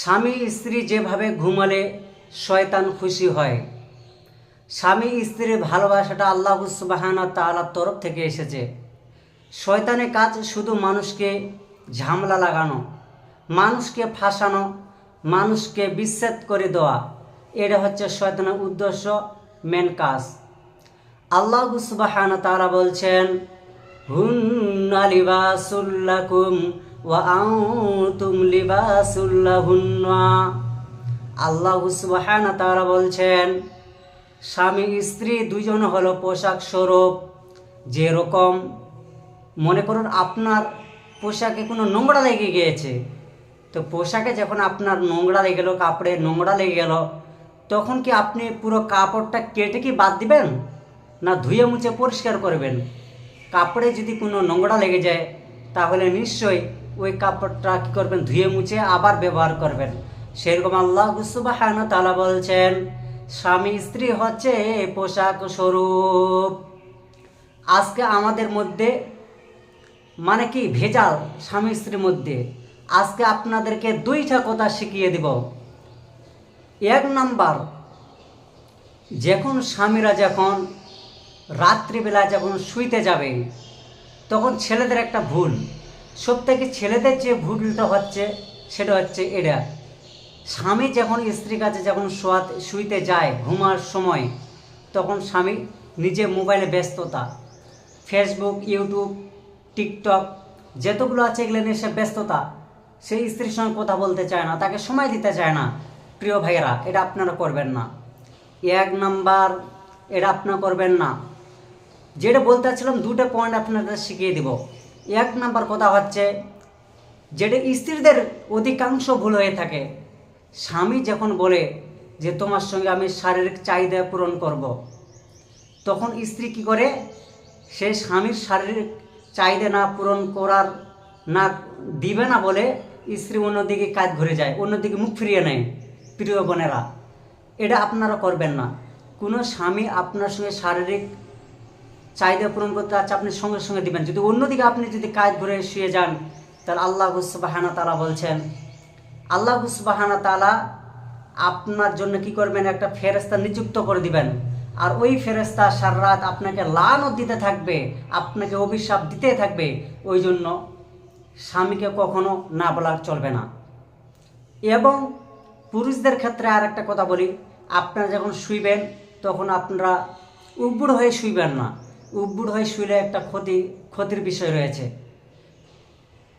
স্বামী স্ত্রী যেভাবে ঘুমালে শয়তান খুশি হয়। স্বামী স্ত্রীর ভালোবাসাটা আল্লাহ সুবাহানা তাআলার তরফ থেকে এসেছে। শয়তানের কাজ শুধু মানুষকে ঝামলা লাগানো, মানুষকে ফাঁসানো, মানুষকে বিচ্ছেদ করে দেওয়া, এটা হচ্ছে শয়তানের উদ্দেশ্য মেন কাজ। আল্লাহ সুবাহানা তাআলা বলছেন হুন্না লিবাসুল্লাকুম ওয়া আনতুম লিবাসুল্লাহুন্না। আল্লাহ সুবহানাহু তাআলা বলছেন, স্বামী স্ত্রী দুজন হলো পোশাক স্বরূপ যেরকম মনে করুন আপনার পোশাকে কোনো নোংরা লেগে গিয়েছে, তো পোশাকে যখন আপনার নোংরা লেগে গেল, কাপড়ে নোংরা লেগে গেল, তখন কি আপনি পুরো কাপড়টা কেটে কি বাদ দিবেন? না ধুয়ে মুছে পরিষ্কার করবেন? কাপড়ে যদি কোনো নোংরা লেগে যায়, তাহলে নিশ্চয়ই ওই কাপড়টা কী করবেন? ধুয়ে মুছে আবার ব্যবহার করবেন। সেরকম আল্লাহ গুসুবাহান তালা বলছেন, স্বামী স্ত্রী হচ্ছে পোশাক স্বরূপ। আজকে আমাদের মধ্যে মানে কি ভেজাল স্বামী স্ত্রীর মধ্যে। আজকে আপনাদেরকে দুইটা কথা শিখিয়ে দিব। এক নাম্বার, যখন স্বামীরা যখন রাত্রিবেলা যখন শুইতে যাবে তখন ছেলেদের একটা ভুল। সব থেকে ছেলেদের যে ভুলটা হচ্ছে, সেটা হচ্ছে এটা। স্বামী যখন স্ত্রীর কাছে যখন শোয়াতে, শুইতে যায় ঘুমার সময়, তখন স্বামী নিজে মোবাইলে ব্যস্ততা। ফেসবুক, ইউটিউব, টিকটক, যতগুলো আছে এগুলো নিয়ে সে ব্যস্ততা। সেই স্ত্রীর সঙ্গে কথা বলতে চায় না, তাকে সময় দিতে চায় না। প্রিয় ভাইয়েরা, এটা আপনারা করবেন না। এক নাম্বার, এটা আপনারা করবেন না। যেটা বলতে চাচ্ছিলাম, দুটো পয়েন্ট আপনাদের শিখিয়ে দিব। এক নাম্বার কথা হচ্ছে, যেটা স্ত্রীদের অধিকাংশ ভুল হয়ে থাকে। স্বামী যখন বলে যে, তোমার সঙ্গে আমি শারীরিক চাহিদা পূরণ করব। তখন স্ত্রী কি করে? সে স্বামীর শারীরিক চাহিদা না পূরণ করার, না দিবে না বলে স্ত্রী অন্যদিকে কাজ ঘুরে যায়, অন্যদিকে মুখ ফিরিয়ে নেয়, প্রিয় বোনেরা। এটা আপনারা করবেন না। কোনো স্বামী আপনার সঙ্গে শারীরিক চাহিদা পূরণ করতে আছে আপনি সঙ্গে সঙ্গে দিবেন। যদি অন্যদিকে আপনি যদি কাজ ঘুরে শুয়ে যান, তাহলে আল্লাহ হুসবাহানা তালা বলছেন, আল্লাহ হুসবাহানা তালা আপনার জন্য কি করবেন? একটা ফেরেস্তা নিযুক্ত করে দিবেন। আর ওই ফেরেস্তা সারা রাত আপনাকে লানও দিতে থাকবে, আপনাকে অভিশাপ দিতে থাকবে, ওই জন্য স্বামীকে কখনো না বলা চলবে না। এবং পুরুষদের ক্ষেত্রে আর একটা কথা বলি, আপনারা যখন শুইবেন, তখন আপনারা উব্বুড় হয়ে শুইবেন না। উব্বুড় হয়ে শুইলে একটা ক্ষতি, ক্ষতির বিষয় রয়েছে।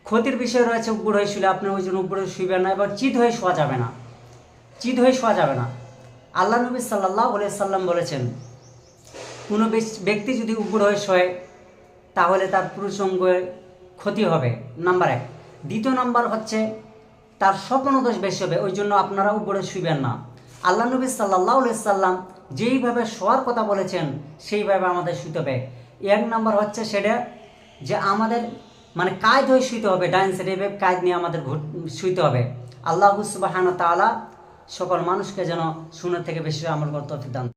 ক্ষতির বিষয় রয়েছে উব্বুড় হয়ে শুলে আপনি ওই জন্য উব্বুড় হয়ে শুইবেন না এবার চিত হয়ে শোয়া যাবে না। চিত হয়ে শোয়া যাবে না। আল্লাহ নবী সাল্লাহ সাল্লাম বলেছেন, কোনো ব্যক্তি যদি উব্বুড় হয়ে শোয়, তাহলে তার পুরুষঙ্গে ক্ষতি হবে। নাম্বার এক। দ্বিতীয় নাম্বার হচ্ছে, তার স্বপ্ন দোষ বেশি হবে, ওই জন্য আপনারা উপরে শুইবেন না। আল্লাহ নবী সাল্লাহ সাল্লাম যেইভাবে শোয়ার কথা বলেছেন, সেইভাবে আমাদের শুতে হবে। এক নম্বর হচ্ছে সেটা যে আমাদের মানে কাজ হয়ে শুইতে হবে, ডাইন সাইডে কাজ নিয়ে আমাদের শুইতে হবে। আল্লাহ সুবাহান তালা সকল মানুষকে যেন শুনে থেকে বেশি আমল করতে দান